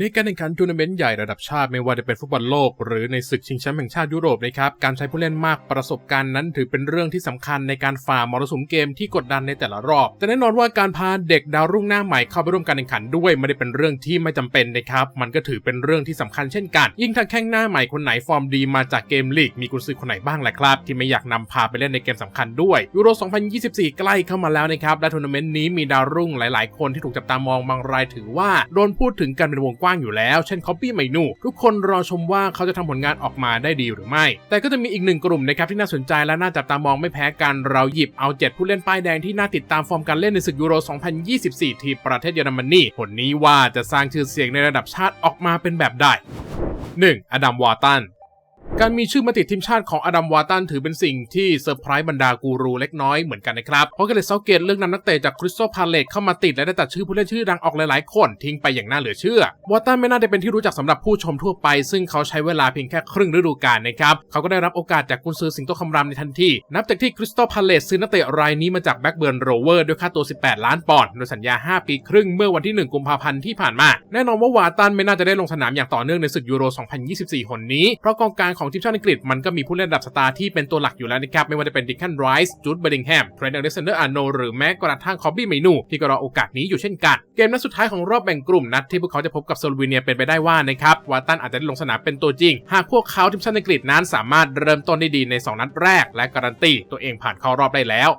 ในการแข่งขันทัวร์นาเมนต์ใหญ่ระดับชาติไม่ว่าจะเป็นฟุตบอลโลก หรือในศึกชิงแชมป์แห่งชาติยุโรปนะครับการใช้ผู้เล่นมากประสบการณ์นั้น ถือเป็นเรื่องที่สำคัญในการฝ่ามรสุมเกมที่กดดันในแต่ละรอบ แต่แน่นอนว่าการพาเด็กดาวรุ่งหน้าใหม่เข้าไปร่วมการแข่งขันด้วยไม่ได้เป็นเรื่องที่ไม่จำเป็นนะครับมันก็ถือเป็นเรื่องที่สำคัญเช่นกัน ยิ่งถ้าแข้งหน้าใหม่คนไหนฟอร์มดีมาจากเกมลีกมีกุนซือคนไหนบ้างแหละครับ ที่ไม่อยากนำพาไปเล่นในเกมสำคัญด้วยยูโร 2024 ใกล้เข้ามาแล้วนะครับและทัวร์นาเมนต์นี้มีดาวรุ่งหลาย ๆ คนที่ถูกจับตามองบางรายถือว่าโดนพูดถึงกันเป็นวงกว้างอยู่แล้ว เช่น Copy ้ไมนูทุกคนรอชมว่าเขาจะทำผลงานออกมาได้ดีหรือไม่ แต่ก็จะมีอีกหนึ่งกลุ่มนะครับที่น่าสนใจและน่าจับตามองไม่แพ้กันเราหยิบเอา7ผู้เล่นป้ายแดงที่น่าติดตามฟอร์มการเล่นในศึกยูโร 2024 ที่ประเทศเยอรมนีผลนี้ว่าจะสร้างชื่อเสียงในระดับชาติออกมาเป็นแบบใด 1. อดัมวอร์ตัน การมีชื่อมาติดทีมชาติของอดัมวาตันถือเป็นสิ่งที่เซอร์ไพรส์บรรดากูรูเล็กน้อยเหมือนกันนะครับ เพราะเกเรตเซาเกตเลือกนำนักเตะจากคริสตัลพาเลตเข้ามาติดและได้ตัดชื่อผู้เล่นชื่อดังออกหลายๆ คนทิ้งไปอย่างน่าเหลือเชื่อ วาตันไม่น่าจะเป็นที่รู้จักสำหรับผู้ชมทั่วไป ซึ่งเขาใช้เวลาเพียงแค่ครึ่งฤดูกาลนะครับ เขาก็ได้รับโอกาสจากกุนซือสิงโตคำรามในทันที นับจากที่คริสตัลพาเลตซื้อนักเตะรายนี้มาจากแบ็กเบิร์นโรเวอร์ด้วยค่าตัว 18 ล้านปอนด์โดยสัญญา 5 ปีครึ่งเมื่อวันที่ 1 กุมภาพันธ์ที่ผ่านมา แน่นอนว่าวาตันไม่น่าจะได้ลงสนามอย่างต่อเนื่องในศึกยูโร 2024 หนนี้ เพราะกองกลางของทีมชาติอังกฤษมันก็มีผู้เล่นระดับสตาร์ที่เป็นตัวหลักอยู่แล้วนะครับ ไม่ว่าจะเป็นดิคันไรส์จูดเบดิงแฮมเทรนด์อเล็กซานเดอร์อาร์โนหรือแม้กระทั่งคอบบี้เมนูที่ก็รอโอกาสนี้อยู่เช่นกัน เกมนัดสุดท้ายของรอบแบ่งกลุ่มนัดที่พวกเขาจะพบกับโซลวีเนียเป็นไปได้ว่านะครับวาตันอาจจะได้ลงสนามเป็นตัวจริง หากพวกเขาทีมชาติอังกฤษนั้นสามารถเริ่มต้นได้ดีใน 2 นัดแรก และการันตีตัวเองผ่านเข้ารอบได้แล้ว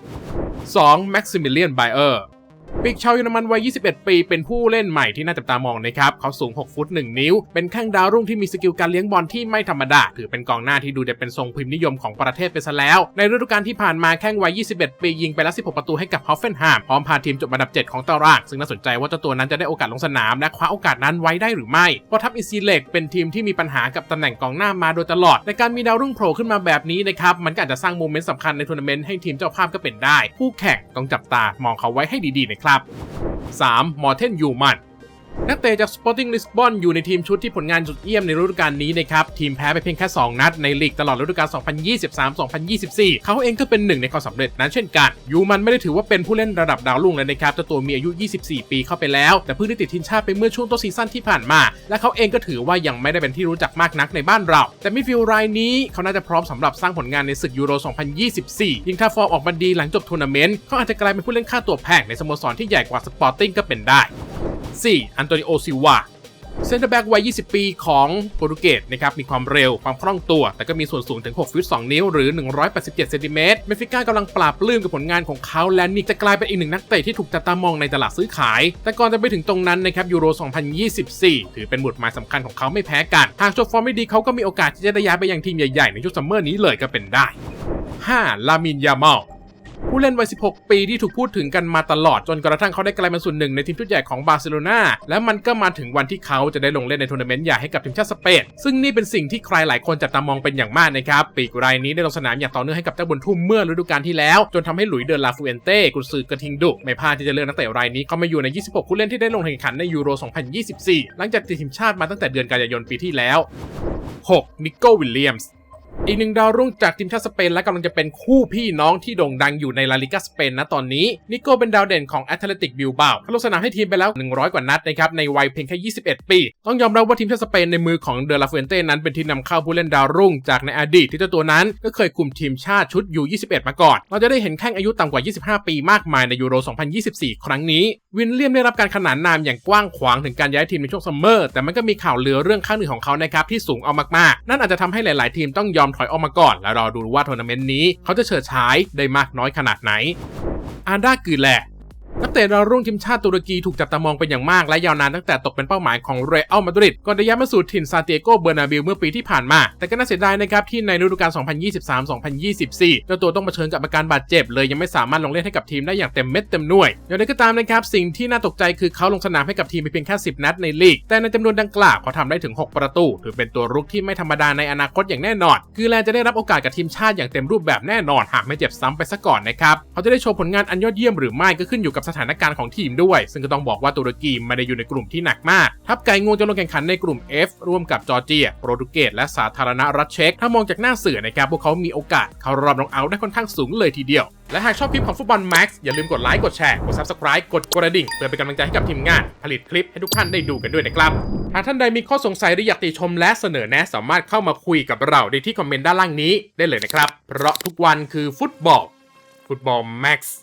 2. แม็กซิมิเลียนไบเออร์ ปีกชาวเยอรมันวัย 21 ปี เป็นผู้เล่นใหม่ที่น่าจับตามองนะครับ เขาสูง 6 ฟุต 1 นิ้ว เป็นแข้งดาวรุ่งที่มีสกิลการเลี้ยงบอลที่ไม่ธรรมดา ถือเป็นกองหน้าที่ดูจะเป็นทรงพิมพ์นิยมของประเทศไปซะแล้ว ในฤดูกาลที่ผ่านมาแข้งวัย 21 ปียิงไปแล้ว 16 ประตูให้กับฮอฟเฟนแฮมพร้อมพาทีมจบอันดับ 7 ของตาราง ซึ่งน่าสนใจว่าเจ้าตัวนั้นจะได้โอกาสลงสนามและคว้าโอกาสนั้นไว้ได้หรือไม่ เพราะทัพอิซีเล็กเป็นทีมที่มีปัญหากับตำแหน่งกองหน้ามาโดยตลอด ในการมีดาวรุ่งโผล่ขึ้นมาแบบนี้นะครับ มันก็อาจจะสร้างโมเมนต์สำคัญในทัวร์นาเมนต์ให้ทีมเจ้าภาพก็เป็นได้ คู่แข่งต้องจับตามองเขาไว้ให้ดีๆนะครับ 3. มอร์เทนยูมัน นักเตะจาก Sporting Lisbon อยู่ในทีมชุดที่ผลงานสุดเยี่ยมในฤดูกาลนี้นะครับ ทีมแพ้ไปเพียงแค่ 2 นัดในลีกตลอดฤดูกาล 2023-2024 เขาเองก็เป็นหนึ่งในความสำเร็จนั้นเช่นกันยูมันไม่ได้ถือว่าเป็นผู้เล่นระดับดาวรุ่งเลยนะครับเจ้าตัวมีอายุ 24 ปีเข้าไปแล้ว แต่เพิ่งได้ติดทีมชาติไปเมื่อช่วงต้นซีซั่นที่ผ่านมา และเขาเองก็ถือว่ายังไม่ได้เป็นที่รู้จักมากนักในบ้านเรา แต่มิฟิลรายนี้เขาน่าจะพร้อมสำหรับสร้างผลงานในศึกยูโร 2024 ยิ่งถ้าฟอร์มออกมาดีหลังจบทัวร์นาเมนต์เขาอาจจะกลายเป็นผู้เล่นค่าตัวแพงในสโมสรที่ใหญ่กว่า Sporting ก็เป็นได้ 4. อันโตนิโอ ซิวาเซนเตอร์แบ็กวัย 20 ปีของโปรตุเกสนะครับ มีความเร็ว ความคล่องตัว แต่ก็มีส่วนสูงถึง 6 ฟุต 2 นิ้ว หรือ 187 เซนติเมตร เมฟิก้ากำลังปราบปลื้มกับผลงานของเขาและนี่จะกลายเป็นอีกหนึ่งนักเตะที่ถูกจับตามองในตลาดซื้อขาย แต่ก่อนจะไปถึงตรงนั้นนะครับยูโร 2024 ถือเป็นบุตรหมายสำคัญของเขาไม่แพ้กัน หากโชว์ฟอร์มไม่ดีเขาก็มีโอกาสที่จะได้ย้ายไปยังทีมใหญ่ๆ ในช่วงซัมเมอร์นี้เลยก็เป็นได้ 5. ลามินยามาล ผู้เล่นวัย 16 ปีที่ถูกพูดถึงกันมาตลอดจนกระทั่งเขาได้กลายเป็นส่วนหนึ่งในทีมชุดใหญ่ของบาร์เซโลนาและมันก็มาถึงวันที่เขาจะได้ลงเล่นในทัวร์นาเมนต์ใหญ่ให้กับทีมชาติสเปนซึ่งนี่เป็นสิ่งที่ใครหลายคนจับตามองเป็นอย่างมากนะครับปีกรายนี้ได้ลงสนามอย่างต่อเนื่องให้กับเจ้าบุญทุ่มเมื่อฤดูกาลที่แล้ว จนทำให้หลุยเดอลาฟูเอนเต้กุนซือกระทิงดุไม่พลาดที่จะเลือกนักเตะรายนี้เข้ามาอยู่ใน 26 ผู้เล่นที่ได้ลงแข่งขันในยูโร 2024 หลังจากติดทีมชาติมาตั้งแต่เดือนกันยายนปีที่แล้ว 6. นิโก้วิลเลียมส์ อีกหนึ่งดาวรุ่งจากทีมชาติสเปนและกำลังจะเป็นคู่พี่น้องที่โด่งดังอยู่ในลาลิกาสเปนนะตอนนี้นิโก้เป็นดาวเด่นของแอตเลติกบิลบาเขาลงสนามให้ทีมไปแล้ว 100 กว่านัดนะครับในวัยเพียงแค่ 21 ปี ต้องยอมรับว่าทีมชาติสเปนในมือของเดลาเฟนเต้นั้นเป็นทีมนำเข้าผู้เล่นดาวรุ่งจากในอดีตที่เจ้าตัวนั้น ก็เคยคุมทีมชาติชุดยู21มาก่อน เราจะได้เห็นแข้งอายุต่ำกว่า 25 ปีมากมายในยูโร 2024 ครั้งนี้ วินเลียมได้รับการขนานนามอย่างกว้างขวางถึงการย้ายทีมในช่วงซัมเมอร์แต่มันก็มีข่าวลือเรื่องข้างหนึ่งของเขานะครับที่สูงเอามากๆ นั่นอาจจะทำให้หลาย ๆ ทีมต้องยอมถอยออกมาก่อน แล้วรอดูว่าทัวร์นาเมนต์นี้เขาจะเฉิดฉายได้มากน้อยขนาดไหนอาร์ดากือแหละ นักเตะดาวรุ่งทีมชาติตุรกีถูกจับตามองเป็นอย่างมากและยาวนานตั้งแต่ตกเป็นเป้าหมายของเรอัลมาดริดก่อนจะย้ายมาสู่ถิ่นซานติเอโกเบอร์นาบิลเมื่อปีที่ผ่านมา แต่ก็น่าเสียดายนะครับที่ในฤดูกาล 2023-2024 เจ้าตัวต้องมาเชิญกับอาการบาดเจ็บเลยยังไม่สามารถลงเล่นให้กับทีมได้อย่างเต็มเม็ดเต็มหน่วยอย่างไรก็ตามนะครับสิ่งที่น่าตกใจคือเขาลงสนามให้กับทีมเพียงแค่ 10 นัดในลีก แต่ในจำนวนดังกล่าวเขาทำได้ถึง 6 ประตู ถือเป็นตัวรุกที่ไม่ธรรมดาในอนาคตอย่างแน่นอน คือแลนจะได้รับโอกาสกับทีมชาติอย่างเต็มรูปแบบแน่นอนหากไม่เจ็บซ้ำไปซะก่อนนะครับเขาจะได้โชว์ผลงานอันยอดเยี่ยมหรือไม่ก็ขึ้นอยู่กับสถานการณ์ของทีมด้วย ซึ่งก็ต้องบอกว่าตุรกีไม่ได้อยู่ในกลุ่มที่หนักมาก ทัพไก่งวงจะลงแข่งขันในกลุ่ม F ร่วมกับจอร์เจีย โปรตุเกสและสาธารณรัฐเช็ก ถ้ามองจากหน้าเสือนะครับพวกเขามีโอกาสเข้ารอบน็อกเอาได้ค่อนข้างสูงเลยทีเดียว และหากชอบคลิปของฟุตบอลแม็กซ์อย่าลืมกดไลค์กดแชร์กด Subscribe กดกระดิ่งเพื่อเป็นกำลังใจให้กับทีมงาน ผลิตคลิปให้ทุกท่านได้ดูกันด้วยนะครับหากท่านใดมีข้อสงสัยหรืออยากติชมและเสนอแนะสามารถเข้ามาคุยกับเราได้ที่คอมเมนต์ด้านล่างนี้ได้เลยนะครับ เพราะทุกวันคือฟุตบอล ฟุตบอลแม็กซ์